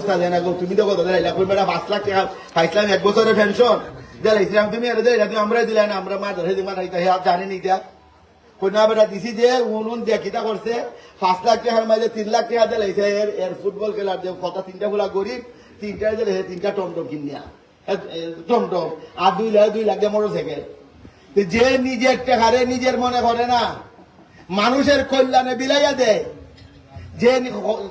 কুস্তা দেয় না গো, তুমি তো দিলাই কই বেটা পাঁচ লাখ টাকা পাইছিলাম এক বছরের পেনশন দিলাইছিলাম তুমি আর দিলাই তুমি আমরা দিলাই না, আমরা মা ধরে দিমা রাইতা হে জানি নি দিয়া কই না বেটা, দিছি যে, উন উন দিয়ে কিতা করছে। পাঁচ লাখ টাকার মাঝে তিন লাখ টাকা দিলাইছে এর এর ফুটবল খেলার যে কত তিনটা গুলা গরিব, তিনটা দিলে তিনটা টমটম কিনিয়া। টমটম। আর দুই লাখ দুই লাখ দিয়ে মোটর সাইকেল যে নিজের টাকারে নিজের মনে করে না, মানুষের কল্যাণে বিলাইয়া দেয়। যে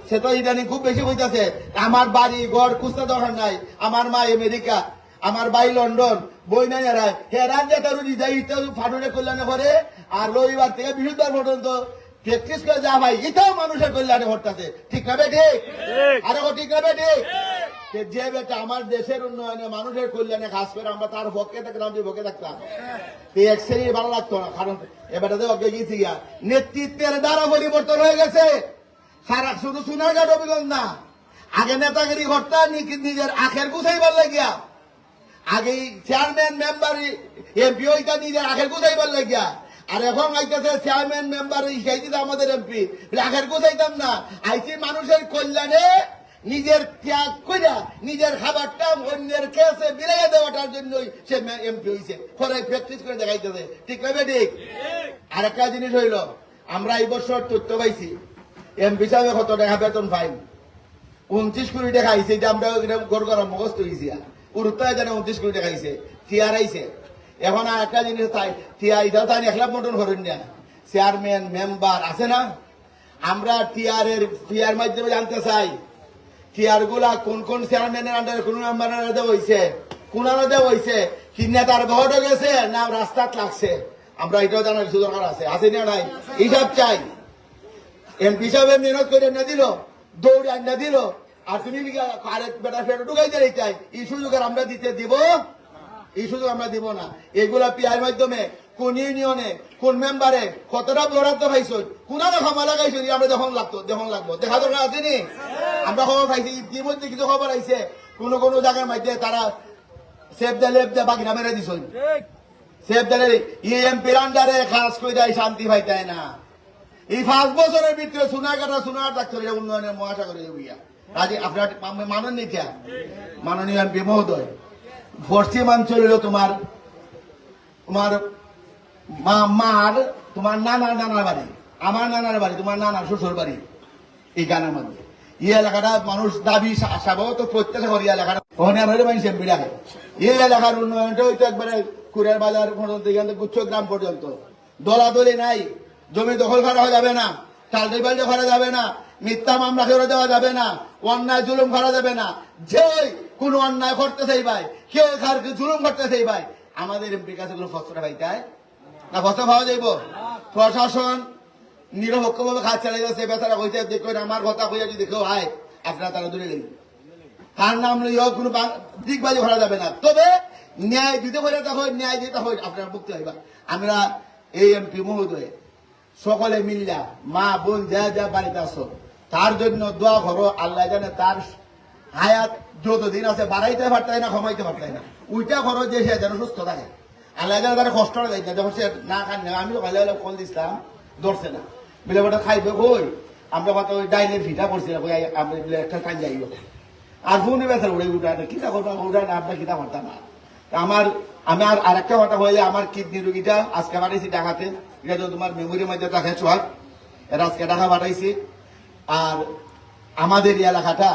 সে তো ইদানি খুব বেশি হইতাছে আমার বাড়ি ঘর খুঁজতে দরকার নাই। আমার মা আমেরিকা আমার ভাই লন্ডন বই নাই এরা। হেরান যে তার হৃদয় ফাটনে কল্যাণে করে আর রবিবার থেকে বৃহস্পতিবার পর্যন্ত প্র্যাকটিস করে যা ভাই এটাও মানুষের কল্যাণে ঘটতেছে ঠিক না বে ঠিক? আরে ও ঠিক না বে ঠিক? যে যে বেটা আমার দেশের উন্নয়নে মানুষের কল্যাণে কাজ করে আমরা তার পক্ষে থাকতাম যে পক্ষে থাকতাম। এই এক শ্রেণির ভালো লাগতো না কারণ এবারে অজ্ঞে গেছি গিয়া। নেতৃত্বের দ্বারা পরিবর্তন হয়ে গেছে। সারা শুধু সোনারঘাট অভিযোগ না আগে নেতাগিরি ঘটতা নিজের আখের গুছাইবার লাগিয়া আগে চেয়ারম্যান মেম্বার এমপি ওইটা নিজের আখের গুছাইবার লাগিয়া আর এখন আইতেছে চেয়ারম্যান মেম্বার শিখাই দিতে আমাদের এমপি আখের গুছাইতাম না আইসি মানুষের কল্যাণে নিজের ত্যাগ কইরা নিজের খাবারটা অন্যের খেয়েছে বিলাইয়া দেওয়াটার জন্যই সে এমপি হইছে। পরে প্র্যাকটিস করে দেখাইতেছে। ঠিক না ঠিক? আর একটা জিনিস হইল আমরা এই বছর তথ্য পাইছি এমপি সাহেব কত টাকা বেতন পাইন উনত্রিশ কোটি টাকা আইছে এটা আমরা গড় করা মুখস্থ হয়েছি উড়তে জানে উনত্রিশ কোটি টাকা আইছে টিয়ার আইছে। এখন আর একটা জিনিস তাই টিয়া এটাও তাই এক লাখ মতন করেন না চেয়ারম্যান মেম্বার আছে না? আমরা টিআর এর টিআর মাধ্যমে জানতে চাই টিআরগুলা কোন কোন চেয়ারম্যানের আন্ডারে কোন মেম্বারের দেওয়া হয়েছে কোন দেওয়া হয়েছে কি নেতার ঘটে গেছে না রাস্তাত লাগছে? আমরা এটাও জানার দরকার আছে আছে না নাই? এইসব চাই। এমপি সাহেব মেহনত করে না দিল দৌড়ে দিল। আর তুমি আরেক বেটা ফেরত ঢুকাই দিলে চাই এই সুযোগ আর আমরা দিতে দিব? এই সুযোগ আমরা দিব না। এগুলা পিআর মাধ্যমে কোন ইউনিয়নে কোন মেম্বারে কতটা বরাদ্দ পাইছ? ক্ষমা লাগাইছ? আমরা যখন লাগতো যখন লাগবো। দেখা দরকার আছে নি আমরা খবর পাইছি ইতিমধ্যে কিছু খবর আইছে। কোন কোন জায়গার মধ্যে তারা সেফ দে লেফ দে বাকি মেরে দিছ। সেফ দে ইএমপির আন্ডারে খাস দেয় শান্তি পাইতায় না। এই পাঁচ বছরের ভিতরে সোনাকাটা সোনার ডাক্তার উন্নয়নের মহাসাগরে যাবিয়া আজ আপনার মানন নিতা মাননীয় এমপি মহোদয় পশ্চিমাঞ্চল হলো তোমার তোমার মা, মার, তোমার নানার নানার বাড়ি, আমার নানার বাড়ি, তোমার নানার শ্বশুর বাড়ি, এই গানের মধ্যে এই এলাকাটা মানুষ দাবি স্বাভাবত প্রত্যাশা করে এলাকাটা। ওখানে আমার মানুষ এমপি এই এলাকার উন্নয়নটা হইতো একবারে কুড়ের বাজার পর্যন্ত গুচ্ছ গ্রাম পর্যন্ত। দলাদলি নাই। জমি দখল করা যাবে না টালটি বাল্টি করা যাবে না, মিথ্যা মামলা করে দেওয়া যাবে না, অন্যায় জুলুম করা যাবে না। যে কোন অন্যায় করতে চাই ভাই কেউ কার জুলুম করতে চাই ভাই, আমাদের এমপির কাছে কোনো ফসলটা পাই তাই না ফসল পাওয়া যাইব? প্রশাসন নিরপেক্ষ ভাবে কাজ চালিয়ে যাচ্ছে, বেচারা কইতে দেখুন আমার কথা কইয়া যদি কেউ হয় আপনারা তারা দূরে গেলেন। তার নাম লইয়া কোনো দিকবাজি করা যাবে না। তবে ন্যায় দিতে হলে তখন ন্যায় দিতে হয়, আপনারা মুক্তি হইবা। আমরা এই এমপি মহোদয় সকলে মিল্লা, মা, বোন, যা যা বাড়িতে আসো তার জন্য দোয়া করো, আল্লাহ জানে তার হায়াত যতদিন আছে বাড়াইতে পারতাই না, কমাইতে পারতাই না। ওইটা করো যে সে যেন সুস্থ থাকে। আল্লাহ জানে তার কষ্ট দেয় না যখন সে না খান আমি তো ভালো ফল দিছিলাম, ধরছে না। বলে ওটা খাইবে কই? আমরা কত ওই ডাইনের ফিটা করছিলাম ওই আমরা বলে, একটা কান যাইব আর ফোনে বেসার উড়ে উঠা কিতা করব, উঠা না আপনার কিতা করতাম আমার আমার আরেকটা কথা হইলে আমার কিডনি রুগীটা আজকে পাঠাইছি ঢাকাতে। এটা তো তোমার মেমোরির মধ্যে থাকে সোহাগ এটা আজকে ঢাকা পাঠাইছি। আর আমাদের এলাকাটা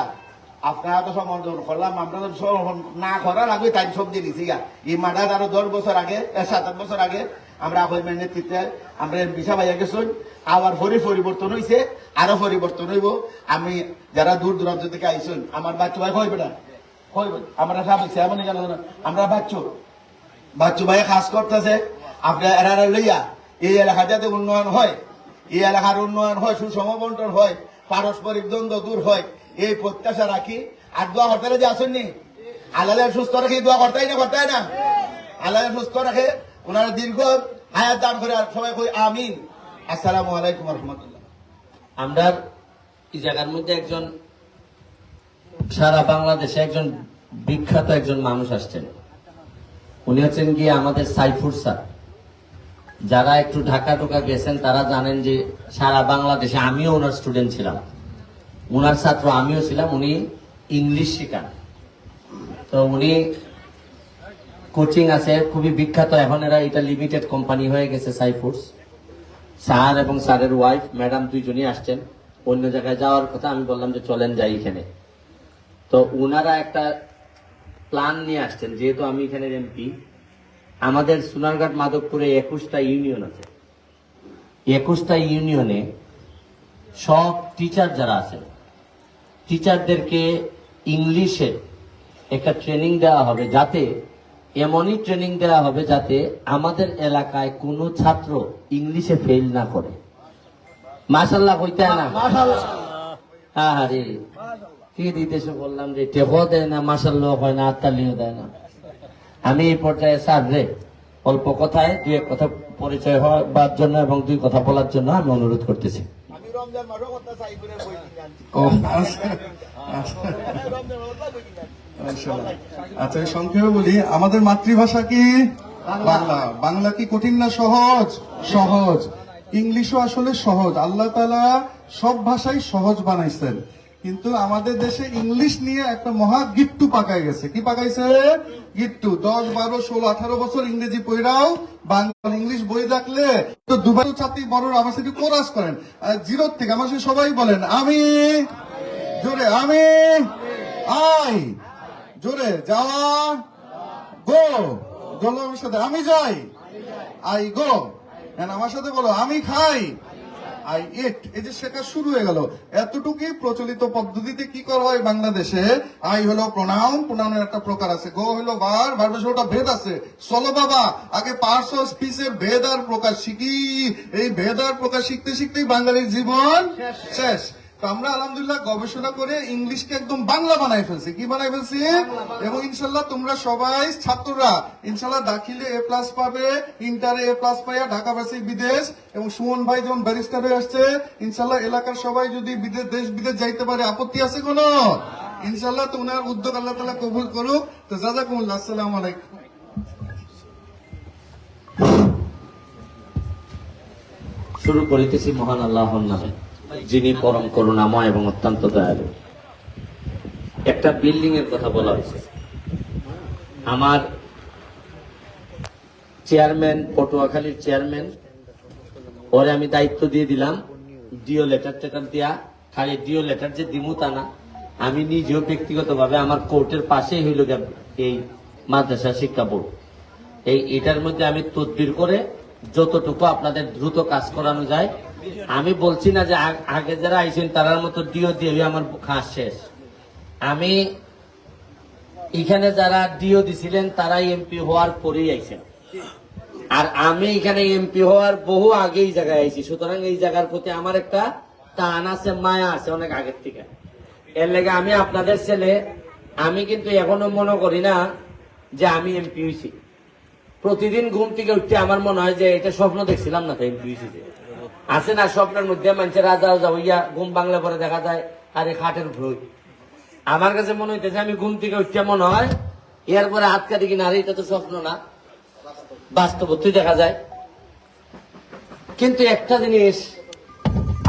আপনারা তো সমর্থন করলাম, আমরা তো সমর্থন না করার আগে তাই সব দিয়ে দিছি গা এই মাঠার আরও দশ বছর আগে সাত, আট বছর আগে আমরা অ্যাপয়েন্টমেন্ট নেতৃত্বে আমরা বিশা ভাইয়া গেছুন আবার ফরি, পরিবর্তন হয়েছে আরও পরিবর্তন হইব। আমি যারা দূর দূরান্ত থেকে আইসুন আমার বাচ্চা ভাই হইবে না হইবে আমরা সব সেমন গেল আমরা বাচ্চু। বাচ্চু ভাই কাজ করতেছে আপনার এরা লইয়া এই এলাকা যাতে উন্নয়ন হয়, এই এলাকার উন্নয়ন হয় সুষম বন্টন হয়, পারস্পরিক দ্বন্দ্ব দূর হয়, এই প্রত্যাশা রাখি। আর দোয়া করতে যে আসেননি আল্লাহ সুস্থ রাখি দোয়া করতেই না করতেই না। আল্লাহ সুস্থ রাখে, ওনার দীর্ঘ হায়াত দান করে সবাই কই আমিন। আসসালামু আলাইকুম রহমতুল্লাহ। আমরা এই জায়গার মধ্যে একজন, সারা বাংলাদেশে একজন বিখ্যাত একজন মানুষ আসছেন। উনি হচ্ছেন গিয়ে আমাদের সাইফুর স্যার। যারা একটু ঢাকা টোকা গেছেন, তারা জানেন যে সারা বাংলাদেশে আমিও ওনার স্টুডেন্ট ছিলাম। ওনার ছাত্র আমিও ছিলাম, উনি ইংলিশ শেখান। তো উনি কোচিং আছে, খুবই বিখ্যাত। এখন এরা এটা লিমিটেড কোম্পানি হয়ে গেছে সাইফুডস স্যার এবং স্যারের ওয়াইফ ম্যাডাম দুইজনই আসছেন। অন্য জায়গায় যাওয়ার কথা আমি বললাম যে চলেন যাই এখানে। তো ওনারা একটা প্ল্যান নিয়ে আসছেন, যেহেতু আমি এখানে এমপি আমাদের সোনারঘাট মাধবপুরে একুশটা ইউনিয়ন আছে। একুশটা ইউনিয়নে সব টিচার যারা আছেন টিচারদেরকে ইংলিশে একটা ট্রেনিং দেওয়া হবে যাতে এমনই ট্রেনিং দেওয়া হবে যাতে আমাদের এলাকায় কোনো ছাত্র ইংলিশে ফেল না করে। মাসাল্লাহ হইতে না? আরে কি দিতেছে বললাম যে টেকো দেয় না মাসাল্লাহ হয় না আত্মালিও দেয় না। আমি এই পর্যায়ে স্যার রে অল্প কথায় দুই এক কথা পরিচয় হওয়ার জন্য এবং দুই কথা বলার জন্য আমি অনুরোধ করতেছি। আচ্ছা। আচ্ছা সংক্ষেপে বলি আমাদের মাতৃভাষা কি? বাংলা। বাংলা। কি কঠিন না সহজ? সহজ। ইংলিশও আসলে সহজ। আল্লাহ তালা সব ভাষাই সহজ বানাইছেন। কিন্তু আমাদের দেশে ইংলিশ নিয়ে একটা মহা গিট্টু পাকাই গেছে। কি পাকাইছে? গিট্টু। দশ, বারো, ষোলো, আঠারো বছর ইংরেজি পড়াও বাংলা, ইংলিশ বই থাকলে তো দুবার ছাত্রী বড় আমার সাথে কোরাস করেন? জিরোর থেকে আমার সাথে সবাই বলেন, আমি। জোরে, আমি। আই জোরে, যাওয়া। গো। বলো আমার সাথে, আমি যাই। I go. আমার সাথে বলো, আমি খাই। আই ইট এই যে শেখা শুরু হয়ে গেল। এতটুকুই প্রচলিত পদ্ধতিতে কি করা হয় বাংলাদেশে? আই হলো প্রণাম প্রণামের একটা প্রকার আছে। গো হলো বার ভার্বের ওটা ভেদ আছে। চলো বাবা আগে পার্স অফ স্পিচের ভেদ আর প্রকাশ শিখি। এই ভেদ আর প্রকাশ শিখতে শিখতেই বাঙালির জীবন শেষ। তো আমরা আলহামদুলিল্লাহ গবেষণা করে ইংলিশকে একদম বাংলা বানাই ফেলছি। কি বানাই ফেলছি? এবং ইনশাল্লাহ তোমরা সবাই ছাত্ররা ইনশাল্লাহ দাখিলে এ প্লাস পাবে ইন্টারে এ প্লাস পাইয়া ঢাকা বাসী বিদেশ। এবং সুমন ভাই যেমন ব্যারিস্টার হয়ে আসছে ইনশাল্লাহ এলাকার সবাই যদি বিদেশ দেশ বিদেশ যাইতে পারে আপত্তি আছে কোনো? ইনশাল্লাহ তো উনার উদ্যোগ আল্লাহ তালা কবুল করুক। তো জাজাকুমুল্লাহ আসসালামু আলাইকুম। শুরু করিতেছি মহান আল্লাহর নামে। যিনি পরম করুণাময় এবং অত্যন্ত দয়ালু। একটা বিল্ডিং এর কথা বলা হয়েছে। আমার চেয়ারম্যান, পটুয়াখালীর চেয়ারম্যান, পরে আমি দায়িত্ব দিয়ে দিলাম, ডিও লেটার টেটার দিয়া, খালি ডিও লেটার যে দিমু তা না। আমি নিজেও ব্যক্তিগতভাবে আমার কোর্টের পাশেই হইল এই মাদ্রাসা শিক্ষা বোর্ড। এই এটার মধ্যে আমি তদবির করে যতটুকু আপনাদের দ্রুত কাজ করানো যায় আমি বলছি না যে আগে যারা আইছেন তারার মতো ডিও দিয়ে আমার খাস শেষ। আমি এখানে যারা ডিও দিছিলেন তারা এমপি হওয়ার পরেই আইছেন। আর আমি এখানে এমপি হওয়ার বহু আগে এই জায়গায় আইছি। সুতরাং এই জায়গার প্রতি আমার একটা টান আছে, মায়া আছে অনেক আগের থেকে। এর লেগে আমি আপনাদের ছেলে, আমি কিন্তু এখনও মনে করি না যে আমি এমপি হয়েছি প্রতিদিন ঘুম থেকে উঠতে আমার মনে হয় যে এটা স্বপ্ন দেখছিলাম না তাই এমপি হয়েছি। আছে না স্বপ্নের মধ্যে মানুষের রাজা রাজা হইয়া ঘুম বাংলা পরে দেখা যায়, আরে খাটের ভ্রই আমার কাছে মনে হইতেছে আমি ঘুম থেকে উঠতে মনে হয় এরপরে হাত কাটি কিনা, আরে এটা তো স্বপ্ন না। বাস্তবত্বই দেখা যায়। কিন্তু একটা জিনিস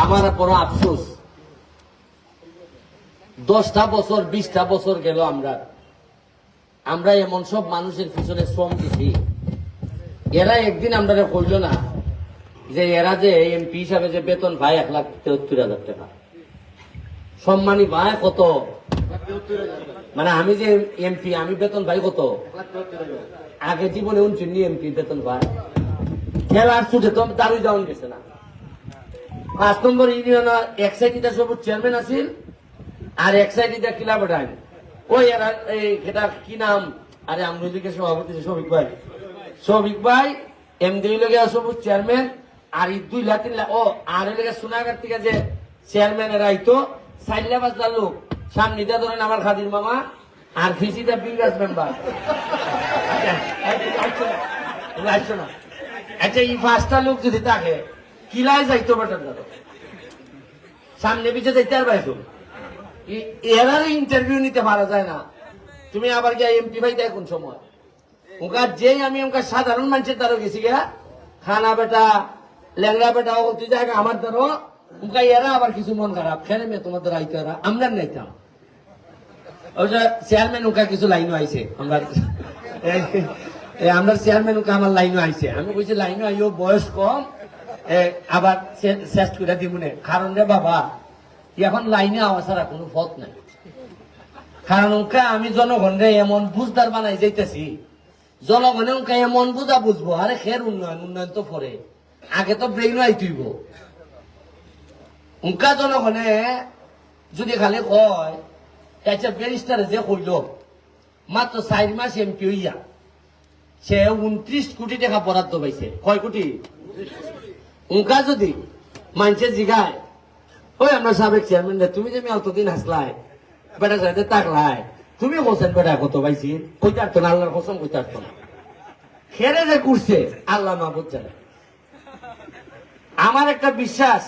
আমার বড় আফসোস। দশটা বছর, বিশটা বছর গেল আমরা। আমরা এমন সব মানুষের পিছনে শ্রম দিছি। এরা একদিন আমরা কইল না যে এরা যে এমপি হিসাবে যে বেতন পায় এক লাখ তেহত্তর হাজার টাকা। সম্মানী পায় কত? মানে আমি যে এমপি, আমি বেতন পাই কত? আগে জীবনে উনচিনি এমপি বেতন পায় খেলার ছুটে তো দাঁড়িয়ে যাওয়ান গেছে না। পাঁচ নম্বর ইউনিয়ন এক সাইডে সবুজ চেয়ারম্যান আছিল আর এক সাইডে ক্লাব টাইম ওই এরা, এই এটা কি নাম? আরে আমরুদিকে সভাপতি শফিক ভাই। শফিক ভাই, এমডি লগে সবুজ চেয়ারম্যান। আর এই দুই লাখ তিন ও, আর এলাকা সোনাগার থেকে যে চেয়ারম্যান এরা আইতো সাইল্লা পাঁচটা লোক। সামনে দিয়ে ধরেন আমার খাদির মামা আর ফিসিটা বিঙ্গাস মেম্বার আচ্ছা এই পাঁচটা লোক যদি থাকে কিলায় যাইতো বেটার ধরো সামনে পিছে যাইতে আর পাইছো এরার ইন্টারভিউ নিতে পারা যায় না। তুমি আবার গিয়ে এমপি ভাই দেয় কোন সময়? ওকা যেই আমি ওকা সাধারণ মানুষের দ্বারা গেছি গিয়া, খানা বেটা ল্যাংড়া বেটা তুই জায়গা আমার দ্বারা ওকা এরা আবার কিছু মন খারাপ। খেলে মেয়ে, তোমার দ্বারা আইতে এরা আমরা নাইতাম চেয়ারম্যান ওকা কিছু লাইনও আইছে। আমরা আমরা চেয়ারম্যান উকা আমার লাইনও আইছে। আমি কইছি লাইনও আইও, বয়স কম। আবার শেষ করে দিবনে কারণ রে বাবা, এখন লাইনে আওয়া ছাড়া কোনো পথ নাই। কারণ ওকে আমি জনগণরে এমন বুঝদার বানাই যাইতেছি। জনগণে ওকে এমন বুঝা বুঝব। আরে খের উন্নয়ন উন্নয়ন তো পরে। আগে তো ব্রেইন আইতুইব উনকা জনগণে যদি খালি কয় একটা ব্যারিস্টার যে কইল, মাত্র চার মাস এমপি হইয়া, সে উনত্রিশ কোটি টাকা বরাদ্দ পাইছে। কয় কোটি? উনকা যদি মানুষে জিগায়, ওই আমরা সাবেক চেয়ারম্যান তুমি যে অতদিন হাসলাই, বেটা সাথে তাকলাই, তুমি বলছেন বেটা কত পাইছি? কইতে পারতো না, আল্লাহর কসম কইতে পারতো না। খেরে যে করছে আল্লাহ মাহবুদ জানে। আমার একটা বিশ্বাস,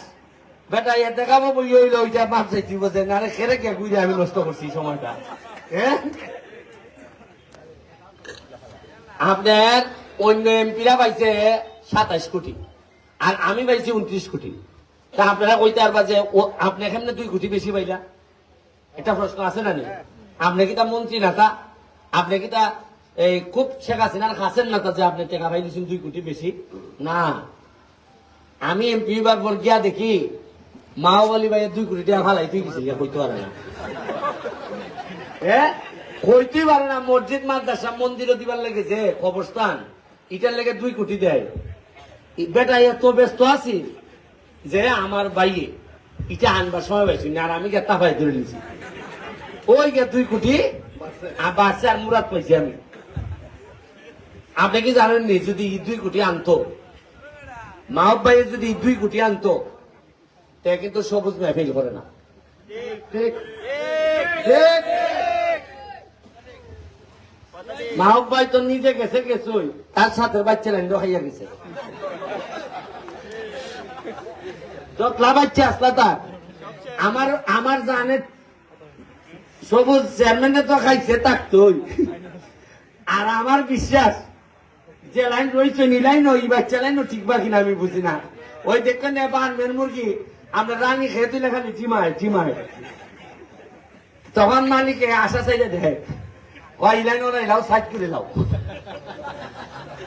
বেটা এ দেখাবো বই হইল ওইটা মাপ চাইছি বলছে না রে, খেরে কে গুইরে আমি নষ্ট করছি সময়টা। আপনার অন্য এমপিরা পাইছে সাতাইশ কোটি, আর আমি পাইছি উনত্রিশ কোটি। তা আপনারা কইতে পারবা যে আপনি এখানে দুই কোটি বেশি পাইলা? এটা প্রশ্ন আছে না নি? আপনি কি তা মন্ত্রী না তা? আপনি কি তা, এই খুব শেখ হাসিনার খাসেন না তা যে আপনি টাকা পাইলেছেন দুই কোটি বেশি? না। আমি এমপি বার পর গিয়া দেখি মাওবালি ভাই দুই কোটি টাকা ফালাই তুই গেছিল কইতে পারে না। হ্যাঁ কইতেই পারে না, মসজিদ, মাদ্রাসা, মন্দিরও দিবার লেগেছে কবরস্থান এটার লেগে দুই কোটি দেয়। বেটা এত ব্যস্ত আছি যে আমার বাইয়ে ইটা আনবার সময় পাইছি না, আর আমি গিয়ে তাপাই ধরে নিছি। ওই গে দুই কোটি, আর আর মুরাদ পাইছি আমি। আপনি কি জানেন নি যদি দুই কোটি আনতো মাহব ভাই যদি দুই কোটি আনতো, তে কিন্তু সবুজ মেহফিল করে না। ঠিক ভাই তো নিজে গেছে গেছই, তার সাথে বাচ্চা লাইন খাইয়া গেছে। যতলা বাচ্চা আসলা তার, আমার আমার জানে সবুজ চেয়ারম্যানে তো খাইছে তাকতই আর আমার বিশ্বাস যে লাইন রয়েছে, নি লাইন ওই বাচ্চা লাইন ঠিক বা কিনা আমি বুঝি না। ওই দেখবেন বানবেন মুরগি, আমরা রানি খেয়ে তুলে খালি চিমায় চিমায় তখন মালিকে আশা চাইলে দেয়, ওই লাইন ওরা এলাও, সাইড করে লাও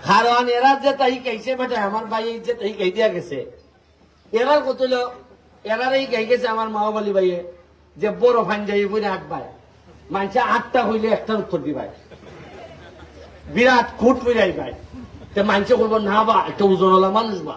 কারণ এরা যে তাই কাইছে বেটা, আমার ভাই যে তাই কাই দিয়া গেছে। এরার কত হলো, এরার এই গাই গেছে আমার মাওবালি ভাইয়ে, যে বড় ফাইন যাই বলে আট ভাই মানুষে আটটা হইলে একটার উত্তর দিবাই। বিরাট খুট যাই ভাই তো মানুষে বলব না বা একটা ওজনওয়ালা মানুষ বা।